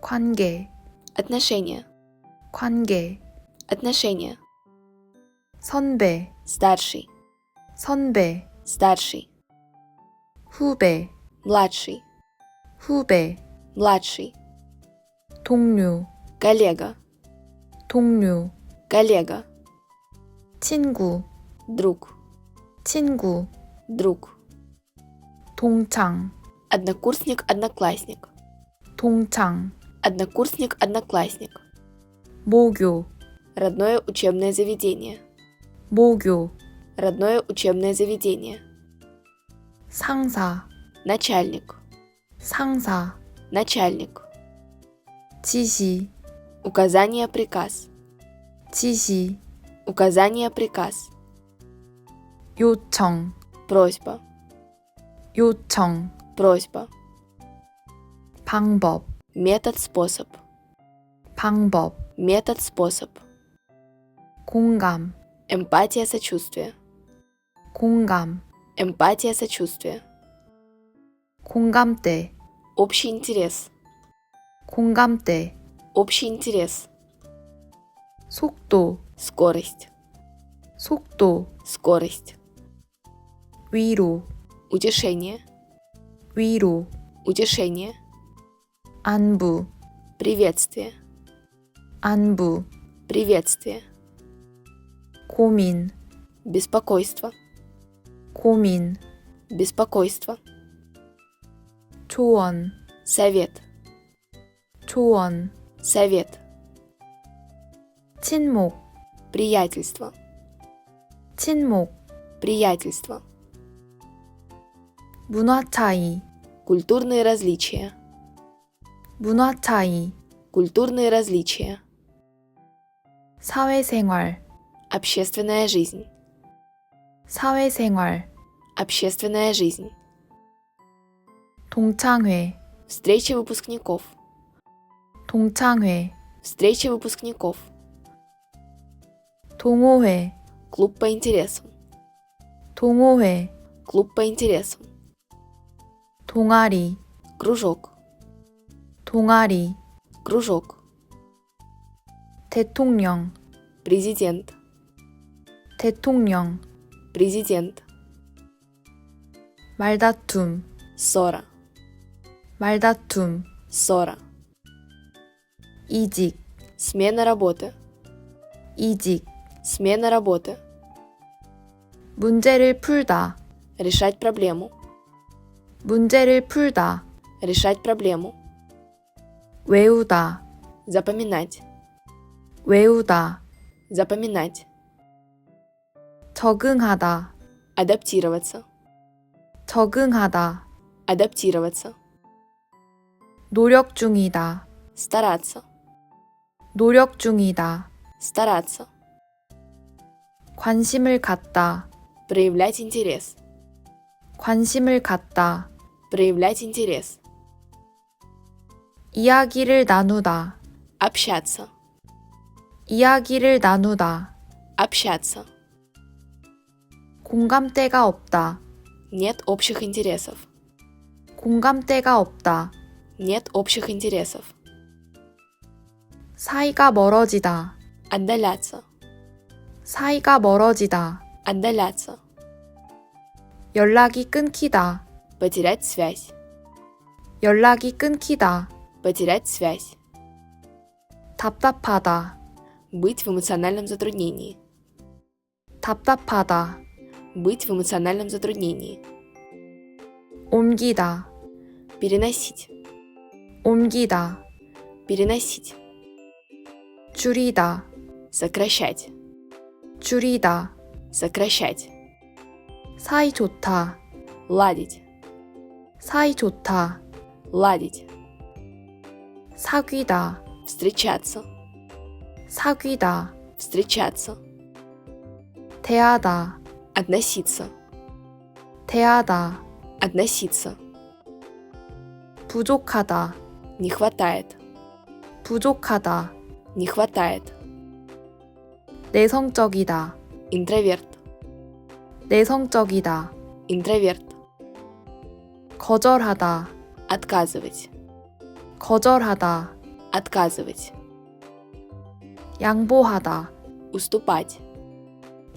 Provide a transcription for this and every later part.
관계, отношения, 관계, отношения, 선배, старший, 선배, старший, 후배, младший, 후배, младший, 동료, коллега, 동료, коллега, 친구, друг, 친구, друг, 동창, однокурсник, одноклассник, 동창, однокурсник, одноклассник, 모교, родное учебное заведение, 모교, родное учебное заведение, 상사, начальник, 상사, начальник, 지시, указание, приказ, 지시, указание, приказ, 요청, просьба, 요청, просьба, 방법, метод, способ, 방법, метод, способ, 공감, эмпатия, сочувствие, 공감, эмпатия, сочувствие, 공감대, общий интерес, 공감대, общий интерес, 속도, скорость, 속도, скорость, 위로, утешение, 위로, утешение, Анбу. Приветствие. Анбу. Приветствие. Кумин. Беспокойство. Кумин. Беспокойство. Чуан. Совет. Чуан. Совет. Тинмук. Приятельство. Тинмук. Приятельство. Бунатаи. Культурные различия. 문화 차이, культурные различия, 사회생활, общественная жизнь, 사회생활, общественная жизнь, 동창회, встреча выпускников, 동창회, встреча выпускников, 동호회, клуб по интересам, 동호회, клуб по интересам, 동아리, кружок, 동아리, кружок, 대통령, президент, 대통령, президент, 말다툼, ссора, 말다툼, ссора, 이직, смена работы, 이직, смена работы, 문제를 풀다, решать проблему, 문제를 풀다, решать проблему, 외우다, запоминать, 외우다, запоминать, 적응하다, адаптироваться, 적응하다, адаптироваться, 노력 중이다, стараться, 노력 중이다, стараться, 관심을 갖다, проявлять интерес, 관심을 갖다, проявлять интерес, 이야기를 나누다, общаться, 이야기를 나누다, общаться, 공감대가 없다, нет общих интересов, 공감대가 없다, нет общих интересов, 사이가 멀어지다, отдаляться, 사이가 멀어지다, отдаляться, 연락이 끊기다, потерять связь, 연락이 끊기다, потерять связь, 답답하다, быть в эмоциональном затруднении, 답답하다, быть в эмоциональном затруднении, 옮기다, переносить, 옮기다, переносить, 줄이다, сокращать, 줄이다, сокращать, 사이 좋다, ладить, 사이 좋다, ладить, 사귀다, встречаться, 사귀다, встречаться, 대하다, относиться, 대하다, относиться, 부족하다, не хватает, 부족하다, не хватает, 내성적이다, интроверт, 내성적이다, интроверт, 거절하다, отказывать, 거절하다, Отказывать. 양보하다, Уступать.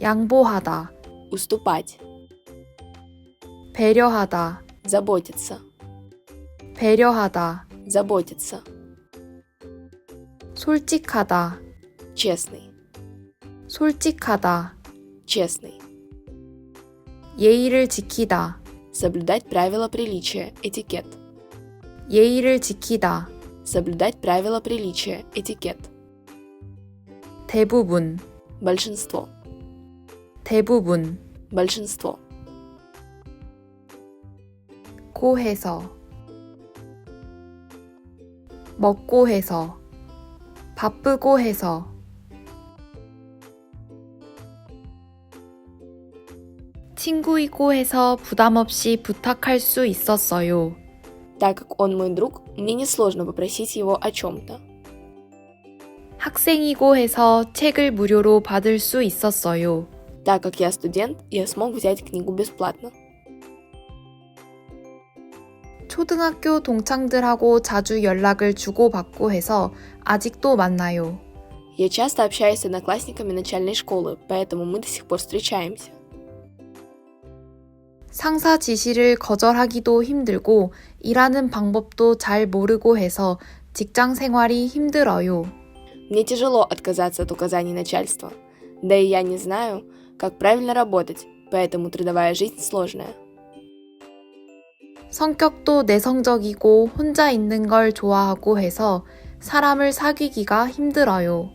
양보하다, Уступать. 배려하다, Заботиться. 배려하다, Заботиться. 솔직하다, Честный. 솔직하다, Честный. 예의를 지키다, Соблюдать правила приличия. Этикет. 예의를 지키다, Соблюдать правила приличия. Этикет. 대부분, Большинство. 대부분, Большинство. 고해서, 먹고 해서, 바쁘고 해서, 친구이고 해서 부담 없이 부탁할 수 있었어요. Так как он мой друг, мне несложно попросить его о чем-то. 학생이고 해서 책을 무료로 받을 수 있었어요. Так как я студент, я смог взять книгу бесплатно. 초등학교 동창들하고 자주 연락을 주고받고 해서 아직도 만나요. Я часто общаюсь с одноклассниками начальной школы, поэтому мы до сих пор встречаемся. 상사 지시를 거절하기도 힘들고 일하는 방법도 잘 모르고 해서 직장 생활이 힘들어요. Мне тяжело отказаться от указаний начальства. Да и я не знаю, как правильно работать, поэтому трудовая жизнь сложная. 성격도 내성적이고 혼자 있는 걸 좋아하고 해서 사람을 사귀기가 힘들어요.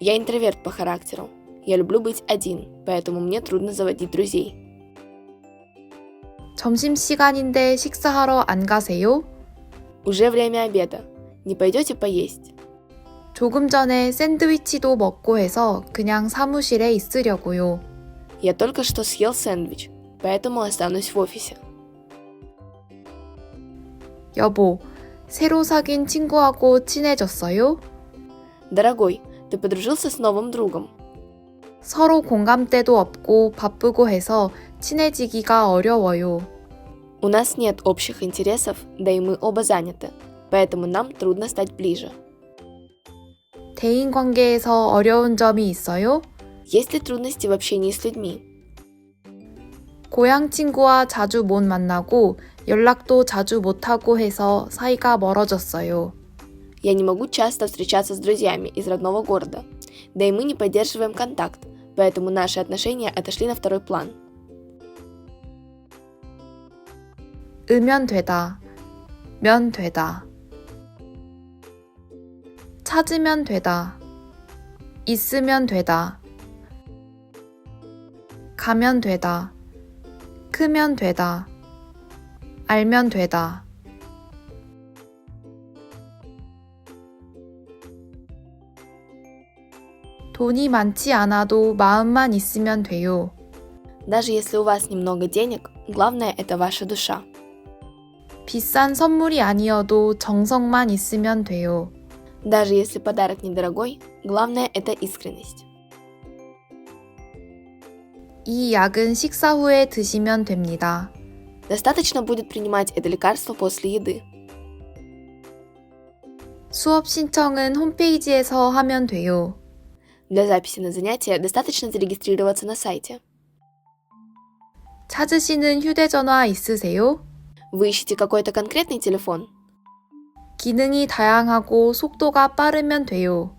Я интроверт по характеру. Я люблю быть один, поэтому мне трудно заводить друзей. 점심시간인데 식사하러 안 가세요? Уже время обеда. Не пойдете поесть? 조금 전에 샌드위치도 먹고 해서 그냥 사무실에 있으려고요. Я только что съел сэндвич, поэтому останусь в офисе. 여보, 새로 사귄 친구하고 친해졌어요? Дорогой, ты подружился с новым другом? 서로 공감대도 없고 바쁘고 해서 친해지기가 어려워요. У нас нет общих интересов, да и мы оба заняты, поэтому нам трудно стать ближе. 대인 관계에서 어려운 점이 있어요? Есть ли трудности в общении с людьми? 고향 친구와 자주 못 만나고 연락도 자주 못하고 해서 사이가 멀어졌어요. Я не могу часто встречаться с друзьями из родного города, да и мы не поддерживаем контакт, поэтому наши отношения отошли на второй план. 으면 되다. 면 되다. 찾으면 되다. 있으면 되다. 가면 되다. 크면 되다. 알면 되다. 돈이 많지 않아도 마음만 있으면 돼요. Даже если у вас немного денег, главное это ваша душа. 비싼 선물이 아니어도 정성만 있으면 돼요. Даже если подарок недорогой, главное это искренность. 이 약은 식사 후에 드시면 됩니다. Достаточно будет принимать это лекарство после еды. 수업 신청은 홈페이지에서 하면 돼요. Для записи на занятия достаточно зарегистрироваться на сайте. 찾으시는 휴대전화 있으세요? Вы ищете какой-то конкретный телефон? 기능이 다양하고 속도가 빠르면 돼요.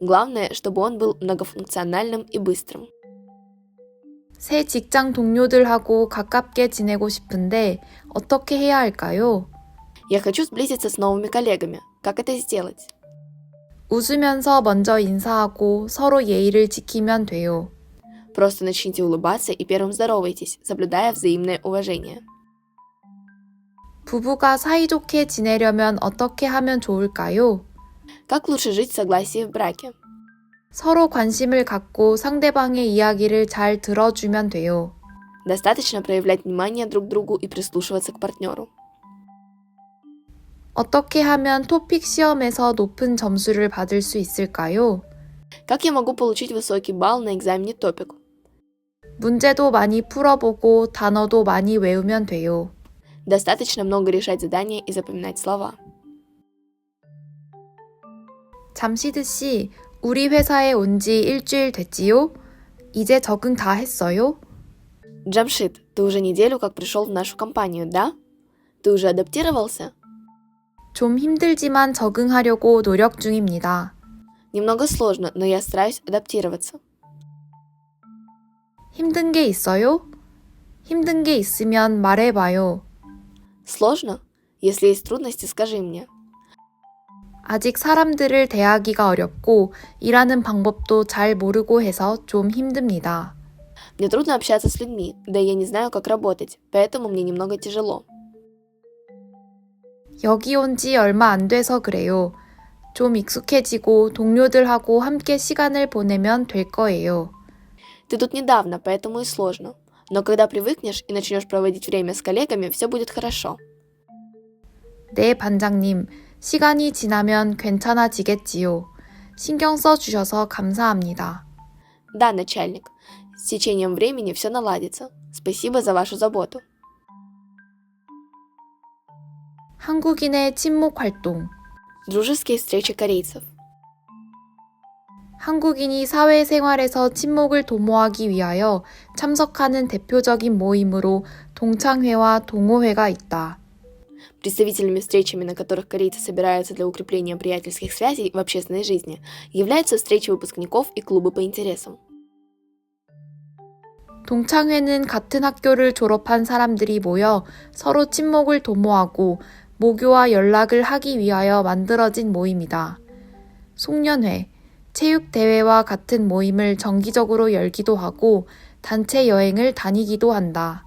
Главное, чтобы он был многофункциональным и быстрым. 새 직장 동료들하고 가깝게 지내고 싶은데 어떻게 해야 할까요? Я хочу сблизиться с новыми коллегами. Как это сделать? 웃으면서 먼저 인사하고 서로 예의를 지키면 돼요. Просто начните улыбаться и первым здоровайтесь, соблюдая взаимное уважение. 부부가 사이좋게 지내려면 어떻게 하면 좋을까요? Как лучше жить в согласии в браке? 서로 관심을 갖고 상대방의 이야기를 잘 들어주면 돼요. Достаточно проявлять внимание друг к другу и прислушиваться к партнеру. 어떻게 하면 토픽 시험에서 높은 점수를 받을 수 있을까요? Как я могу получить высокий балл на экзамене топик? 문제도 많이 풀어보고 단어도 많이 외우면 돼요. Достаточно много решать задания и запоминать слова. 잠시드 씨, 우리 회사에 온 지 일주일 됐지요? 이제 적응 다 했어요? Джамшит, ты уже неделю как пришел в нашу компанию, да? Ты уже адаптировался? 좀 힘들지만 적응하려고 노력 중입니다. Немного сложно, но я стараюсь адаптироваться. 힘든 게 있어요? 힘든 게 있으면 말해봐요. Сложно? Если есть трудности, скажи мне. 아직 사람들을 대하기가 어렵고 일하는 방법도 잘 모르고 해서 좀 힘듭니다. Мне трудно общаться с людьми, да и я не знаю, как работать, поэтому мне немного тяжело. 여기 온 지 얼마 안 돼서 그래요. 좀 익숙해지고 동료들하고 함께 시간을 보내면 될 거예요. Ты тут недавно, поэтому и сложно. Но когда привыкнешь и начнешь проводить время с коллегами, все будет хорошо. 네, 반장님. 시간이 지나면 괜찮아지겠지요. 신경 써 주셔서 감사합니다. Да, начальник. С течением времени все наладится. Спасибо за вашу заботу. 한국인의 친목 활동. Дружеские встречи корейцев. 한국인이 사회생활에서 친목을 도모하기 위하여 참석하는 대표적인 모임으로 동창회와 동호회가 있다. Представительными встречами, на которых корейцы собираются для укрепления приятельских связей в общественной жизни, являются встречи выпускников и клубы по интересам. 동창회는 같은 학교를 졸업한 사람들이 모여 서로 친목을 도모하고 모교와 연락을 하기 위하여 만들어진 모임이다. 송년회, 체육대회와 같은 모임을 정기적으로 열기도 하고 단체 여행을 다니기도 한다.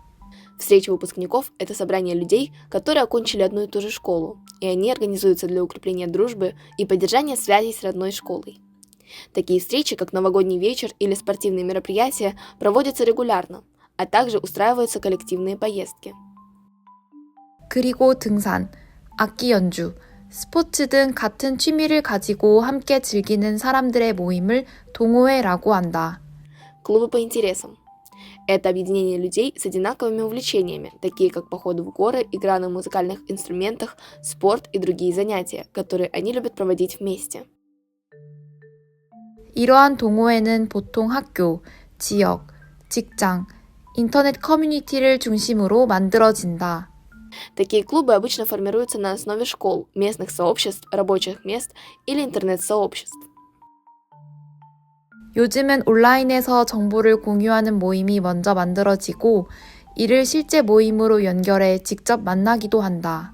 Встреча выпускников – это собрание людей, которые окончили одну и ту же школу, и они организуются для укрепления дружбы и поддержания связей с родной школой. Такие встречи, как новогодний вечер или спортивные мероприятия, проводятся регулярно, а также устраиваются коллективные поездки. 그리고 등산, 악기 연주, 스포츠 등 같은 취미를 가지고 함께 즐기는 사람들의 모임을 동호회라고 한다. Клубы по интересам. Это объединение людей с одинаковыми увлечениями, такие как походы в горы, игра на музыкальных инструментах, спорт и другие занятия, которые они любят проводить вместе. 이러한 동호회는 보통 학교, 지역, 직장, 인터넷 커뮤니티를 중심으로 만들어진다. Такие клубы обычно формируются на основе школ, местных сообществ, рабочих мест или интернет-сообществ. 요즘은 온라인에서 정보를 공유하는 모임이 먼저 만들어지고 이를 실제 모임으로 연결해 직접 만나기도 한다.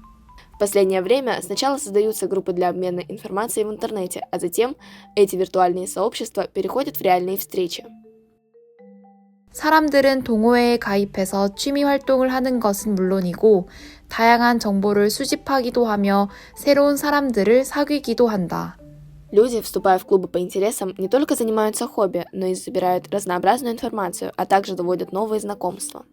В последнее время сначала создаются группы для обмена информацией в интернете, а затем эти виртуальные сообщества переходят в реальные встречи. 사람들은 동호회에 가입해서 취미 활동을 하는 것은 물론이고 다양한 정보를 수집하기도 하며 새로운 사람들을 사귀기도 한다. Люди, вступая в клубы по интересам, не только занимаются хобби, но и собирают разнообразную информацию, а также доводят новые знакомства.